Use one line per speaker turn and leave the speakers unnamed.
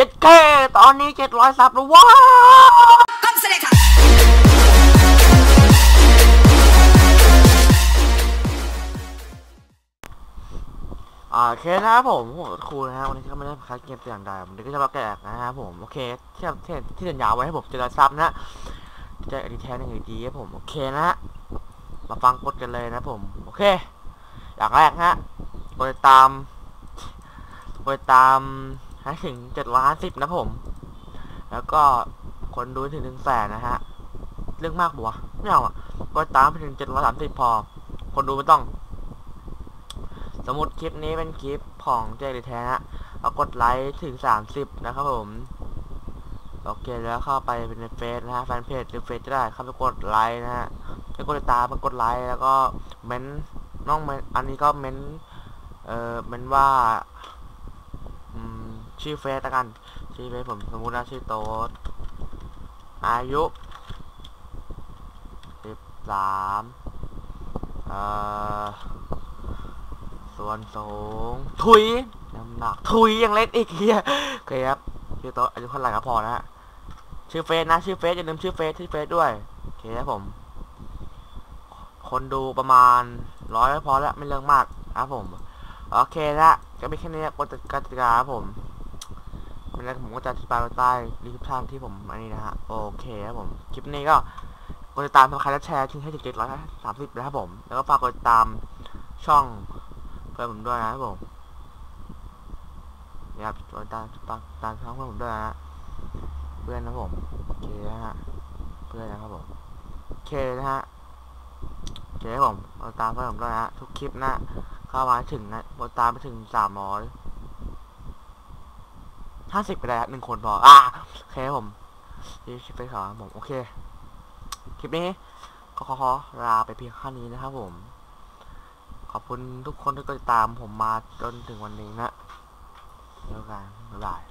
ยัดแค่ตอนนี้เจ็ดร้อยซับแล้วว้าว
Come selector.
อ่าโอเคนะครับผมผมครูนะฮะวันนี้ก็ไม่ได้คัดเกมตัวอย่างใดวันนี้ก็จะมาแกะนะครับผมโอเคที่ที่ที่สัญญาไว้ให้ผมเจ็ดร้อยซับนะฮะจะอดีแทนยังไงดีครับผมโอเคนะฮะมาฟังกดกันเลยนะผมโอเค อย่างแรกฮะกดติดตามกดติดตาม ให้ถึงเจ็ดร้อยห้าสิบนะผม แล้วก็คนดูถึงหนึ่งแสนนะฮะ เรื่องมากบัวไม่เอาอะกดตามไปถึงเจ็ดร้อยสามสิบพอ คนดูไม่ต้อง สมมติคลิปนี้เป็นคลิปของเจริแท้ฮะเอากดไลค์ถึงสามสิบนะครับผม โอเคแล้วเข้าไปเป็นในเฟซนะฮะแฟนเพจหรือเฟซก็ได้เข้าไปกดไลค์นะฮะแล้วกดติดตามไปกดไลค์แล้วก็เม้นน้องเม้นอันนี้ก็เม้นเอ่อเม้นว่า ชื่อเฟซละกัน ชื่อเฟซผมสมมุติว่าชื่อโต๊ดอายุสิบสามเอ่อ ส่วนสูง ถุย น้ำหนัก ถุยยังเล็กอีกเฮียโอเคครับ ชื่อโต๊ดอายุเท่าไหร่ก็พอนะฮะ ชื่อเฟซนะ ชื่อเฟซอย่าลืมชื่อเฟซชื่อเฟซด้วยโอเคครับผม คนดูประมาณร้อยพอแล้วไม่เรื่องมากครับผม โอเคละก็ไม่แค่นี้กฎกติกาครับผมไม่ แล้วผมก็จะอธิบายไว้ใต้ลิงก์ทางที่ผมอันนี้นะฮะโอเคครับผม คลิปนี้ก็กดติดตามทำใครและแชร์ทิ้งให้เจ็ดร้อยสามสิบนะครับผม แล้วก็ฝากกดติดตามช่องเพื่อนผมด้วยนะครับผมนี่ครับกดติดตามตามตามช่องเพื่อนผมด้วยนะฮะเพื่อนนะผมโอเคนะฮะเพื่อนนะครับผมโอเคนะฮะโอเคครับผมกดติดตามเพื่อนผมด้วยนะฮะทุกคลิปนะเข้ามาถึงนะกดตามไปถึงสามร้อย ห้าสิบไปแล้หนึ่งคนพออะโอเคผมที่คลิปไปขอผม โอเค คลิปนี้ก็ขอขอลาไปเพียงแค่นี้นะครับผม ขอบคุณทุกคนที่ติดตามผมมาจนถึงวันนี้นะแล้วกันบ๊ายบาย